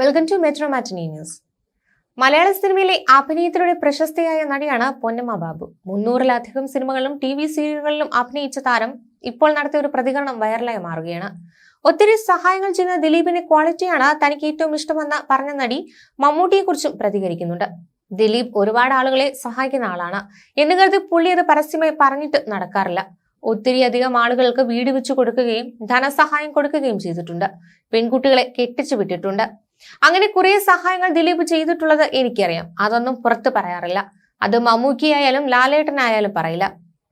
Welcome to metro matinee news. Malayala സിനിമയിലെ അഭിനയത്തിലൂടെ പ്രശസ്തയായ നടിയാണ് പൊന്നമ്മ ബാബു. മുന്നൂറിലധികം സിനിമകളിലും ടി വി സീരിയലുകളിലും അഭിനയിച്ച താരം ഇപ്പോൾ നടത്തിയ ഒരു പ്രതികരണം വൈറലായി മാറുകയാണ്. ഒത്തിരി സഹായങ്ങൾ ചെയ്യുന്ന ദിലീപിന്റെ ക്വാളിറ്റിയാണ് തനിക്ക് ഏറ്റവും ഇഷ്ടമെന്ന് പറഞ്ഞ നടി മമ്മൂട്ടിയെക്കുറിച്ചും പ്രതികരിക്കുന്നുണ്ട്. ദിലീപ് ഒരുപാട് ആളുകളെ സഹായിക്കുന്ന ആളാണ് എന്ന് കരുതി പുള്ളി അത് പരസ്യമായി പറഞ്ഞിട്ട് നടക്കാറില്ല. ഒത്തിരി അധികം ആളുകൾക്ക് വീട് വെച്ചു കൊടുക്കുകയും ധനസഹായം കൊടുക്കുകയും ചെയ്തിട്ടുണ്ട്. പെൺകുട്ടികളെ കെട്ടിച്ചു വിട്ടിട്ടുണ്ട്. അങ്ങനെ കുറെ സഹായങ്ങൾ ദിലീപ് ചെയ്തിട്ടുള്ളത് എനിക്കറിയാം. അതൊന്നും പുറത്ത് പറയാറില്ല. അത് മമ്മൂക്കിയായാലും ലാലേട്ടനായാലും പറയില്ല.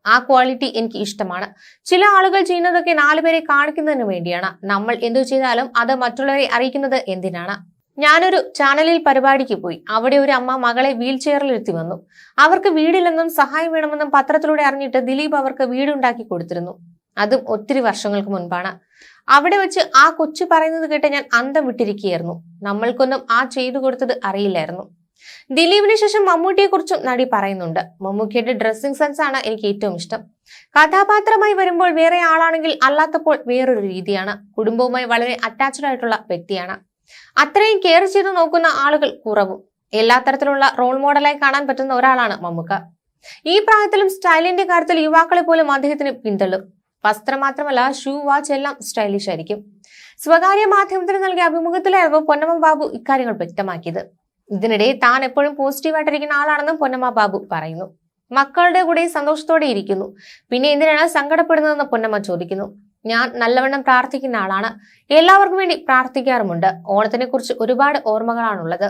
ആ ക്വാളിറ്റി എനിക്ക് ഇഷ്ടമാണ്. ചില ആളുകൾ ചെയ്യുന്നതൊക്കെ നാലുപേരെ കാണിക്കുന്നതിന് വേണ്ടിയാണ്. നമ്മൾ എന്തു ചെയ്താലും അത് മറ്റുള്ളവരെ അറിയിക്കുന്നത് എന്തിനാണ്? ഞാനൊരു ചാനലിൽ പരിപാടിക്ക് പോയി. അവിടെ ഒരു അമ്മ മകളെ വീൽ ചെയറിൽ എത്തി വന്നു. അവർക്ക് വീടില്ലെന്നും സഹായം വേണമെന്നും പത്രത്തിലൂടെ അറിഞ്ഞിട്ട് ദിലീപ് അവർക്ക് വീടുണ്ടാക്കി കൊടുത്തിരുന്നു. അതും ഒത്തിരി വർഷങ്ങൾക്ക് മുൻപാണ്. അവിടെ വെച്ച് ആ കൊച്ചു പറയുന്നത് കേട്ട് ഞാൻ അന്തം വിട്ടിരിക്കുകയായിരുന്നു. നമ്മൾക്കൊന്നും ആ ചെയ്തു കൊടുത്തത് അറിയില്ലായിരുന്നു. ദിലീപിന് ശേഷം മമ്മൂട്ടിയെ കുറിച്ചും നടി പറയുന്നുണ്ട്. മമ്മൂക്കിയുടെ ഡ്രസ്സിംഗ് സെൻസ് ആണ് എനിക്ക് ഏറ്റവും ഇഷ്ടം. കഥാപാത്രമായി വരുമ്പോൾ വേറെ ആളാണെങ്കിൽ അല്ലാത്തപ്പോൾ വേറൊരു രീതിയാണ്. കുടുംബവുമായി വളരെ അറ്റാച്ച്ഡ് ആയിട്ടുള്ള വ്യക്തിയാണ്. അത്രയും കെയർ ചെയ്ത് നോക്കുന്ന ആളുകൾ കുറവും. എല്ലാ തരത്തിലുള്ള റോൾ മോഡലായി കാണാൻ പറ്റുന്ന ഒരാളാണ് മമ്മൂക്ക. ഈ പ്രായത്തിലും സ്റ്റൈലിന്റെ കാര്യത്തിൽ യുവാക്കളെ പോലും അദ്ദേഹത്തിന് പിന്തള്ളും. വസ്ത്രം മാത്രമല്ല ഷൂ വാച്ച് എല്ലാം സ്റ്റൈലിഷ് ആയിരിക്കും. സ്വകാര്യ മാധ്യമത്തിന് നൽകിയ അഭിമുഖത്തിലായിരുന്നു പൊന്നമ്മ ബാബു ഇക്കാര്യങ്ങൾ വ്യക്തമാക്കിയത്. ഇതിനിടെ താൻ എപ്പോഴും പോസിറ്റീവായിട്ടിരിക്കുന്ന ആളാണെന്നും പൊന്നമ്മ ബാബു പറയുന്നു. മക്കളുടെ കൂടെ സന്തോഷത്തോടെ ഇരിക്കുന്നു. പിന്നെ എന്തിനാണ് സങ്കടപ്പെടുന്നതെന്ന് പൊന്നമ്മ ചോദിക്കുന്നു. ഞാൻ നല്ലവണ്ണം പ്രാർത്ഥിക്കുന്ന ആളാണ്. എല്ലാവർക്കും വേണ്ടി പ്രാർത്ഥിക്കാറുമുണ്ട്. ഓണത്തിനെ കുറിച്ച് ഒരുപാട് ഓർമ്മകളാണുള്ളത്.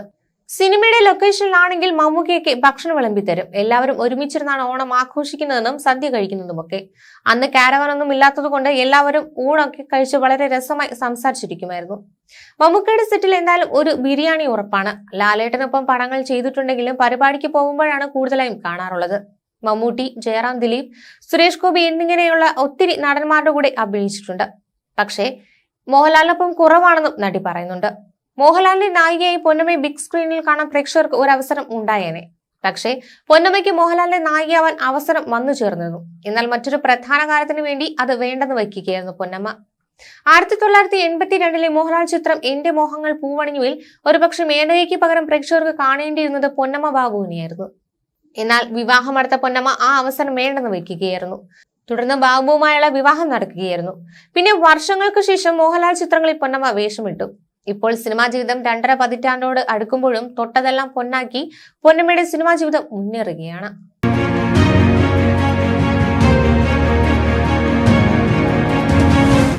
സിനിമയുടെ ലൊക്കേഷനിലാണെങ്കിൽ മമ്മൂക്കയ്ക്ക് ഭക്ഷണം വിളമ്പി തരും എല്ലാവരും ഒരുമിച്ചിരുന്നാണ് ഓണം ആഘോഷിക്കുന്നതെന്നും സദ്യ കഴിക്കുന്നതുമൊക്കെ. അന്ന് കാരവനൊന്നും ഇല്ലാത്തത് കൊണ്ട് എല്ലാവരും ഊണൊക്കെ കഴിച്ച് വളരെ രസമായി സംസാരിച്ചിരിക്കുമായിരുന്നു. മമ്മൂക്കയുടെ സെറ്റിൽ എന്തായാലും ഒരു ബിരിയാണി ഉറപ്പാണ്. ലാലേട്ടനൊപ്പം പടങ്ങൾ ചെയ്തിട്ടുണ്ടെങ്കിലും പരിപാടിക്ക് പോകുമ്പോഴാണ് കൂടുതലായും കാണാറുള്ളത്. മമ്മൂട്ടി ജയറാം ദിലീപ് സുരേഷ് ഗോപി എന്നിങ്ങനെയുള്ള ഒത്തിരി നടന്മാരുടെ കൂടെ അഭിനയിച്ചിട്ടുണ്ട്. പക്ഷേ മോഹൻലാലിനൊപ്പം കുറവാണെന്നും നടി പറയുന്നുണ്ട്. മോഹൻലാലിന്റെ നായികയായി പൊന്നമ്മയെ ബിഗ് സ്ക്രീനിൽ കാണാൻ പ്രേക്ഷകർക്ക് ഒരു അവസരം ഉണ്ടായേനെ. പക്ഷേ പൊന്നമ്മയ്ക്ക് മോഹൻലാലിന്റെ നായികയാവാൻ അവസരം വന്നു ചേർന്നിരുന്നു. എന്നാൽ മറ്റൊരു പ്രധാന കാര്യത്തിന് വേണ്ടി അത് വേണ്ടെന്ന് വയ്ക്കുകയായിരുന്നു പൊന്നമ്മ. ആയിരത്തി തൊള്ളായിരത്തി എൺപത്തി രണ്ടിലെ മോഹൻലാൽ ചിത്രം എന്റെ മോഹങ്ങൾ പൂവണിഞ്ഞുവിൽ ഒരുപക്ഷെ മേനകയ്ക്ക് പകരം പ്രേക്ഷകർക്ക് കാണേണ്ടിയിരുന്നത് പൊന്നമ്മ ബാബുവിനെയായിരുന്നു. എന്നാൽ വിവാഹമെടുത്ത പൊന്നമ്മ ആ അവസരം വേണ്ടെന്ന് വയ്ക്കുകയായിരുന്നു. തുടർന്ന് ബാബുവുമായുള്ള വിവാഹം നടക്കുകയായിരുന്നു. പിന്നെ വർഷങ്ങൾക്ക് ശേഷം മോഹൻലാൽ ചിത്രങ്ങളിൽ പൊന്നമ്മ വേഷമിട്ടു. ഇപ്പോൾ സിനിമാ ജീവിതം രണ്ടര പതിറ്റാണ്ടോട് അടുക്കുമ്പോഴും തൊട്ടതെല്ലാം പൊന്നാക്കി പൊന്നമ്മയുടെ സിനിമാ ജീവിതം മുന്നേറുകയാണ്.